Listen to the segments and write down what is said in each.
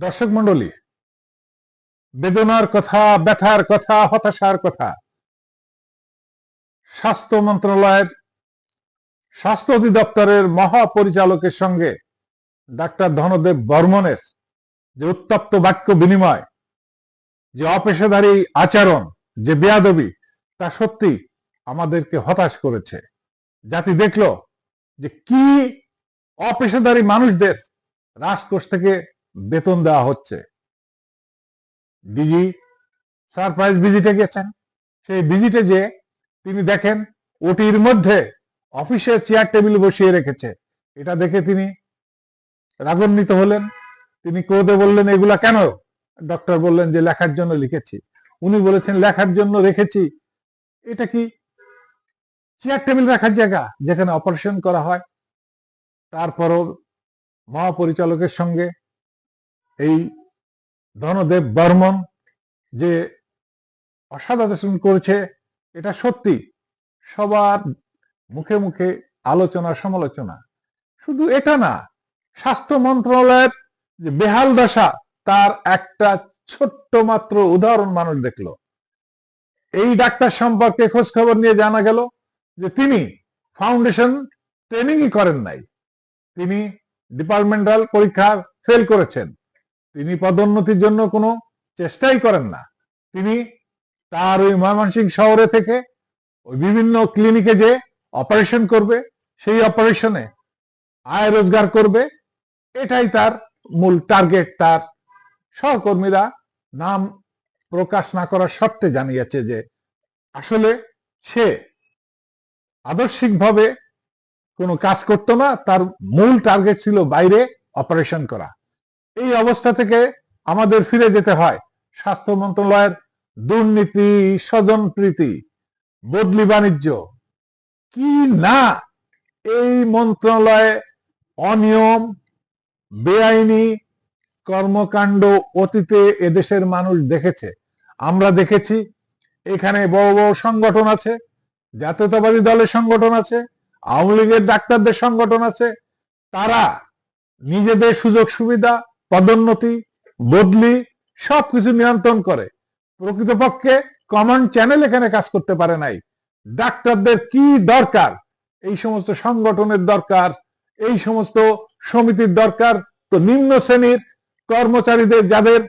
দর্শক মন্ডলী বেদনার কথা, ব্যথার কথা, হতাশার কথা, স্বাস্থ্য মন্ত্রণালয়ের স্বাস্থ্য অধিদপ্তরের মহাপরিচালকের সঙ্গে ডাক্তার ধনদেব বর্মনের যে উত্তপ্ত বাক্য বিনিময়, যে অপেশাদারী আচরণ, যে বেয়াদবি, তা সত্যি আমাদেরকে হতাশ করেছে। জাতি দেখল যে কি অপেশাদারী মানুষদের রাজকোষ থেকে বেতন দেওয়া হচ্ছে। ডিজি সারপ্রাইজ ভিজিটে গেছেন সেই ভিজিটে যে তিনি দেখেন, ওটির মধ্যে অফিসের চেয়ার টেবিল বসিয়ে রেখেছে। এটা দেখে তিনি রাগান্বিত হলেন। তিনি ক্রোধে বললেন, এগুলা কেন? ডক্টর বললেন, যে লেখার জন্য লিখেছি। উনি বলেছেন, লেখার জন্য রেখেছি। এটা কি চেয়ার টেবিল রাখার জায়গা যেখানে অপারেশন করা হয়? তারপরও মহাপরিচালকের সঙ্গে এই ধনদেব বর্মন যে অসাধারণ করেছে, এটা সত্যি। সবার মুখে মুখে আলোচনা, সমালোচনা। শুধু এটা না, স্বাস্থ্য মন্ত্রণালয়ের যে বেহাল দশা, তার একটা ছোট্ট মাত্র উদাহরণ মানুষ দেখল। এই ডাক্তার সম্পর্কে খোঁজ খবর নিয়ে জানা গেল যে তিনি ফাউন্ডেশন ট্রেনিংই করেন নাই। তিনি ডিপার্টমেন্টাল পরীক্ষা ফেল করেছেন। তিনি পদোন্নতির জন্য কোনো চেষ্টাই করেন না। তিনি তার ওই ময়মনসিং শহরে থেকে ওই বিভিন্ন ক্লিনিকে যে অপারেশন করবে, সেই অপারেশনে আয় রোজগার করবে, এটাই তার মূল টার্গেট তার সহকর্মীরা নাম প্রকাশ না করার শর্তে জানিয়েছে যে আসলে সে আদর্শিকভাবে কোনো কাজ করতো না, তার মূল টার্গেট ছিল বাইরে অপারেশন করা। এই অবস্থা থেকে আমাদের ফিরে যেতে হয়। স্বাস্থ্য মন্ত্রণালয়ের দুর্নীতি, স্বজন প্রীতি, বদলি বাণিজ্য। কি না এই মন্ত্রণালয়ে অনিয়ম, বেআইনি কর্মকাণ্ড অতীতে এদেশের মানুষ দেখেছে। আমরা দেখেছি, এখানে বড় বড় সংগঠন আছে, জাতীয়তাবাদী দলের সংগঠন আছে, আওয়ামী লীগের ডাক্তারদের সংগঠন আছে। তারা নিজেদের সুযোগ সুবিধা পদোন্নতি, বদলি সবকিছু নিয়ন্ত্রণ করে। প্রকৃতপক্ষে কমন চ্যানেল এখানে কাজ করতে পারে নাই। ডাক্তারদের কি দরকার? এই সমস্ত সংগঠনের দরকার, এই সমস্ত সমিতির দরকার। তো নিম্ন শ্রেণির কর্মচারীদের, যাদের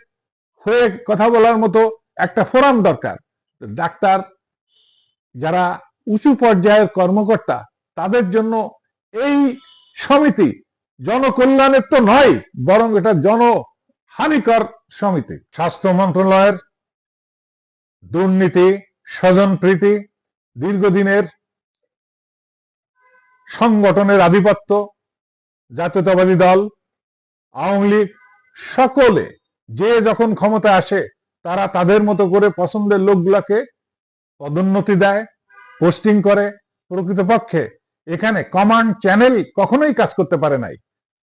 হয়ে কথা বলার মতো একটা ফোরাম দরকার। ডাক্তার যারা উঁচু পর্যায়ের কর্মকর্তা, তাদের জন্য এই সমিতি জনকল্যাণের তো নয়, বরং এটা জনহানিকর সমিতি। স্বাস্থ্য মন্ত্রণালয়ের দুর্নীতি, স্বজনপ্রীতি, দীর্ঘদিনের সংগঠনের আধিপত্য, জাতীয়তাবাদী দল, আওয়ামী লীগ, সকলে যে যখন ক্ষমতা আসে, তারা তাদের মতো করে পছন্দের লোকগুলাকে পদোন্নতি দেয়, পোস্টিং করে প্রকৃতপক্ষে। এখানে কমান্ড চ্যানেল কখনোই কাজ করতে পারে নাই।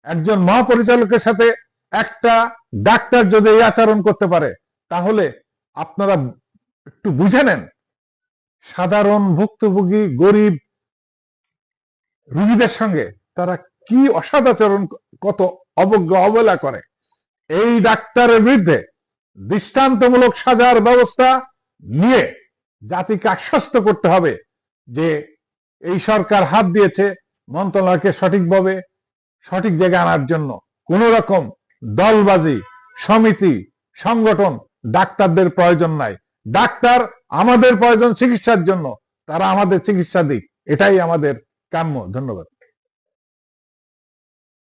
একজন মহাপরিচালকের সাথে একটা ডাক্তার যদি এই আচরণ করতে পারে, তাহলে আপনারা একটু বুঝে নেন, সাধারণ ভুক্তভোগী, গরিব রুগীদের সঙ্গে তারা কি অসদাচরণ কত অবজ্ঞ, অবহেলা করে। এই ডাক্তারের বিরুদ্ধে দৃষ্টান্তমূলক সাজার ব্যবস্থা নিয়ে জাতিকে আশ্বস্ত করতে হবে যে এই সরকার হাত দিয়েছে, মন্ত্রণালয়কে সঠিকভাবে সঠিক জায়গায় আনার জন্য কোন রকম দলবাজি, সমিতি, সংগঠন ডাক্তারদের প্রয়োজন নাই। ডাক্তার আমাদের প্রয়োজন চিকিৎসার জন্য, তারা আমাদের চিকিৎসা দিক। এটাই আমাদের কাম্য। ধন্যবাদ।